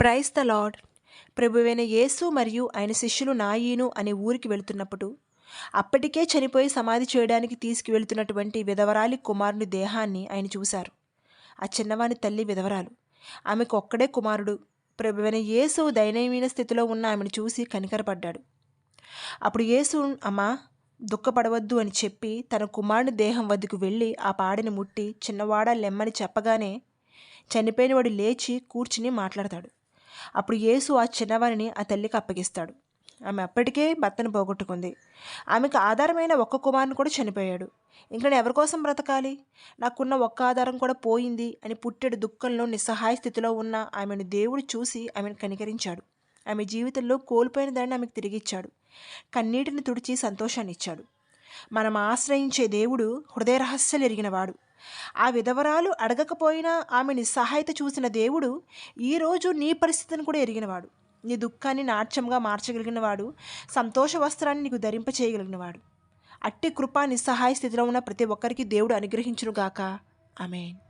Price the lord. ప్రభువైన యేసు మరియు ఆయన శిష్యులు నాయీను అనే ఊరికి వెళుతున్నప్పుడు అప్పటికే చనిపోయి సమాధి చేయడానికి తీసుకువెళ్తున్నటువంటి విధవరాలి కుమారుని దేహాన్ని ఆయన చూశారు. ఆ చిన్నవాని తల్లి విధవరాలు. ఆమెకు ఒక్కడే కుమారుడు. ప్రభువైన యేసు దయనీయమైన స్థితిలో ఉన్న ఆమెను చూసి కనికరపడ్డాడు. అప్పుడు యేసు అమ్మా దుఃఖపడవద్దు అని చెప్పి తన కుమారుని దేహం వద్దకు వెళ్ళి ఆ పాడిని ముట్టి చిన్నవాడ లెమ్మని చెప్పగానే చనిపోయినవాడు లేచి కూర్చుని మాట్లాడతాడు. అప్పుడు యేసు ఆ చిన్నవారిని ఆ తల్లికి అప్పగిస్తాడు. ఆమె అప్పటికే భర్తను పోగొట్టుకుంది. ఆమెకు ఆధారమైన ఒక్క కుమారుని కూడా చనిపోయాడు. ఇంకా నేను ఎవరి కోసం బ్రతకాలి? నాకున్న ఒక్క ఆధారం కూడా పోయింది అని పుట్టెడు దుఃఖంలో నిస్సహాయ స్థితిలో ఉన్న ఆమెను దేవుడు చూసి ఆమెను కనికరించాడు. ఆమె జీవితంలో కోల్పోయిన దాన్ని ఆమెకు తిరిగిచ్చాడు కన్నీటిని తుడిచి సంతోషాన్ని ఇచ్చాడు. మనం ఆశ్రయించే దేవుడు హృదయ రహస్యాలు ఎరిగినవాడు. ఆ విధవరాలు అడగకపోయినా ఆమె నిస్సహాయత చూసిన దేవుడు ఈరోజు నీ పరిస్థితిని కూడా ఎరిగినవాడు. నీ దుఃఖాన్ని నాట్యంగా మార్చగలిగినవాడు. సంతోష వస్త్రాన్ని నీకు ధరింప చేయగలిగినవాడు అట్టి కృప నిస్సహాయ స్థితిలో ఉన్న ప్రతి ఒక్కరికి దేవుడు అనుగ్రహించునుగాక. ఆమెన్.